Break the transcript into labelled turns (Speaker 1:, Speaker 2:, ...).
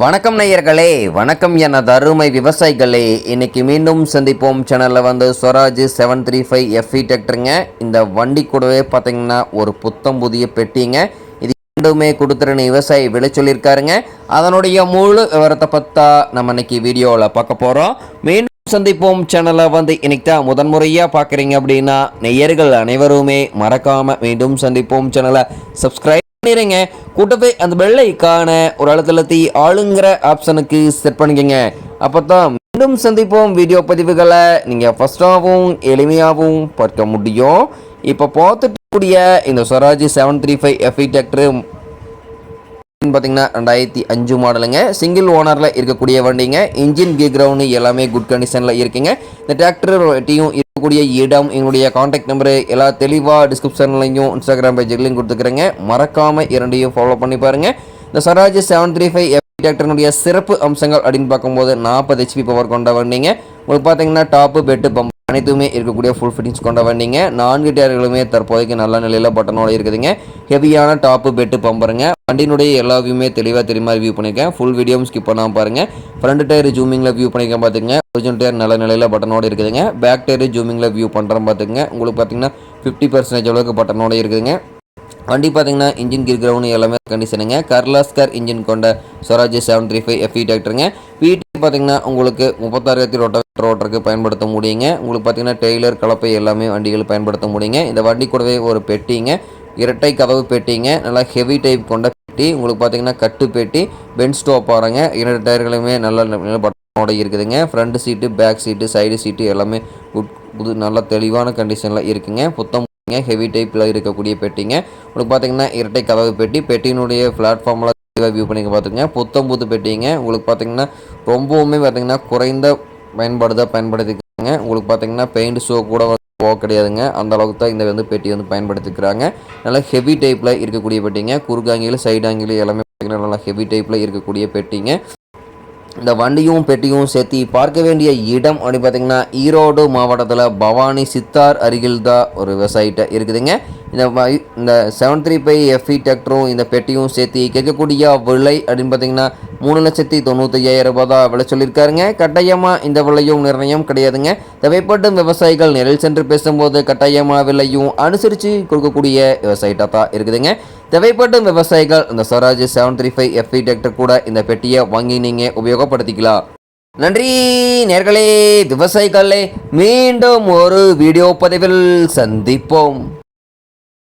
Speaker 1: வணக்கம் நேயர்களே வணக்கம் எனது அருமை விவசாயிகளே. இன்னைக்கு மீண்டும் சந்திப்போம் சேனலில் வந்து Swaraj seven three five F E டெக்டருங்க இந்த வண்டி கூடவே பார்த்தீங்கன்னா ஒரு புத்தம் புதிய பெட்டிங்க. இது ரெண்டுமே கொடுத்துருன்னு விவசாயி விலை சொல்லியிருக்காருங்க. அதனுடைய முழு விவரத்தை பார்த்தா நம்ம இன்னைக்கு வீடியோவில் பார்க்க போகிறோம் மீண்டும் சந்திப்போம் சேனலை வந்து இன்னைக்கு தான் முதன்முறையாக பார்க்குறீங்க அப்படின்னா நெய்யர்கள் அனைவருமே மறக்காமல் மீண்டும் சந்திப்போம் சேனலை சப்ஸ்கிரைப் பண்ணிடுங்க கூட்டத்தை அந்த வெள்ளைக்கான ஒரு அழுத்தலத்தி ஆளுங்கிற ஆப்ஷனுக்கு செட் பண்ணிக்கங்க. அப்போ தான் மீண்டும் சந்திப்போம் வீடியோ பதிவுகளை. நீங்கள் ஃபஸ்ட்டாகவும் எளிமையாகவும் பார்க்க முடியும். இப்போ பார்த்துட்டுக்கூடிய இந்த Swaraj seven three five F E tractor பார்த்தீங்கன்னா ரெண்டாயிரத்தி அஞ்சு மாடலுங்க சிங்கிள் ஓனரில் இருக்கக்கூடிய வண்டிங்க. இன்ஜின் கீ கிரவுண்டு எல்லாமே குட் கண்டிஷனில் இருக்குங்க. இந்த டிராக்டர் வட்டியும் கூடிய இடம் எங்களுடைய காண்டாக்ட் நம்பரு எல்லா தெளிவாக டிஸ்கிரிப்ஷன்லையும் இன்ஸ்டாகிராம் பேஜ்லையும் கொடுத்துக்கிறேங்க. மறக்காமல் இரண்டையும் ஃபாலோ பண்ணி பாருங்கள் இந்த சராஜ் செவன் த்ரீ ஃபைவ் டிராக்டருடைய சிறப்பு அம்சங்கள் அப்படின்னு பார்க்கும்போது நாற்பது ஹெச்பி பவர் கொண்ட வந்தீங்க உங்களுக்கு பார்த்தீங்கன்னா டாப்பு பெட்டு பம்ப் அனைத்துமே இருக்கக்கூடிய ஃபுல் ஃபிட்டிங்ஸ் கொண்ட வண்டிங்க நான்கு டயர்களுமே தற்போதைக்கு நல்ல நிலையில் பட்டனோட இருக்குதுங்க. ஹெவியான டாப்பு பெட்டு பம்பருங்க. வண்டியினுடைய எல்லா வியூமே தெளிவாக தெரியுமா வியூ பண்ணியிருக்கேன் ஃபுல் வீடியோவும் ஸ்கிப் பண்ணாமல் பாருங்கள் ஃப்ரண்ட் டயர் ஜூமிங்கில் வியூ பண்ணியிருக்கேன் பார்த்துங்க ஒரிஜினல் டயர் நல்ல நிலையில் பட்டனோட இருக்குதுங்க. பேக் டயர் ஜூமிங்கில் வியூ பண்ணுறேன் பார்த்துங்க உங்களுக்கு பார்த்தீங்கன்னா ஃபிஃப்டி பர்சன்டேஜ் அளவுக்கு பட்டனோட இருக்குதுங்க. வண்டி பார்த்தீங்கன்னா இன்ஜின் கீர் கிரவுண்ட் எல்லாமே கண்டிஷனுங்க கர்லாஸ்கர் இன்ஜின் கொண்ட Swaraj seven three five F E டிராக்டருங்க வீட்டு பார்த்தீங்கன்னா உங்களுக்கு முப்பத்தாயிரத்தி ரோட்டர் ரோட்டருக்கு பயன்படுத்த முடியுங்க. உங்களுக்கு பார்த்தீங்கன்னா டெய்லர் கலப்பை எல்லாமே வண்டிகள் பயன்படுத்த முடியுங்க. இந்த வண்டி கூடவே ஒரு பெட்டிங்க. இரட்டை கதவு பெட்டிங்க. நல்லா ஹெவி டைப் கொண்ட பெட்டி. உங்களுக்கு பார்த்தீங்கன்னா கட்டு பெட்டி. பென் ஸ்டோப் பாருங்க. இரண்டு டயர்களுமே நல்ல பட்டனோட இருக்குதுங்க. Front seat back seat side seat எல்லாமே குட் புது நல்ல தெளிவான கண்டிஷனில் இருக்குங்க. புத்தம் ஹெவி டைப்பில் இருக்கக்கூடிய பெட்டிங்க. உங்களுக்கு பார்த்தீங்கன்னா இரட்டை கதவு பெட்டி. பெட்டியினுடைய பிளாட்ஃபார்மில் வியூ பண்ணிக்க பார்த்துங்க புத்தம் புத்து பெட்டிங்க. உங்களுக்கு பார்த்தீங்கன்னா ரொம்பவுமே பார்த்தீங்கன்னா குறைந்த பயன்பாடு தான் பயன்படுத்திக்கிறாங்க. உங்களுக்கு பார்த்தீங்கன்னா பெயிண்ட் ஷோ கூட போக கிடையாதுங்க. அந்த அளவுக்கு தான் இந்த வந்து பெட்டி வந்து பயன்படுத்திக்கிறாங்க. நல்லா ஹெவி டைப்பில் இருக்கக்கூடிய பெட்டிங்க. குறுக்காங்கிலும் சைடு ஆங்கிலும் எல்லாமே பார்த்தீங்கன்னா நல்லா ஹெவி டைப்பில் இருக்கக்கூடிய பெட்டிங்க. இந்த வண்டியும் பெட்டியும் சேர்த்து பார்க்க வேண்டிய இடம் அப்படின்னு பார்த்தீங்கன்னா ஈரோடு மாவட்டத்தில் பவானி சித்தார் அருகில் தான் ஒரு விவசாயிட்ட இருக்குதுங்க. இந்த இந்த seven three five F E டிராக்டரும் இந்த பெட்டியும் சேர்த்து கேட்கக்கூடிய விலை அப்படின்னு பார்த்தீங்கன்னா மூணு லட்சத்தி தொண்ணூத்தையாயிரம் ரூபாய் தான் விலை சொல்லியிருக்காருங்க. கட்டாயமாக இந்த விலையும் நிர்ணயம் கிடையாதுங்க. தேவைப்படும் விவசாயிகள் நேரில் சென்று பேசும்போது கட்டாயமாக விலையும் அனுசரித்து கொடுக்கக்கூடிய விவசாயிட்டாக தான் இருக்குதுங்க. தேவைப்படும் விவசாயிகள் இந்த Swaraj seven three five F E tractor கூட இந்த பெட்டியை வாங்கி நீங்கள் உபயோகப்படுத்திக்கலாம். நன்றி நேர்களே விவசாயிகளே மீண்டும் ஒரு வீடியோ பதிவில் சந்திப்போம்.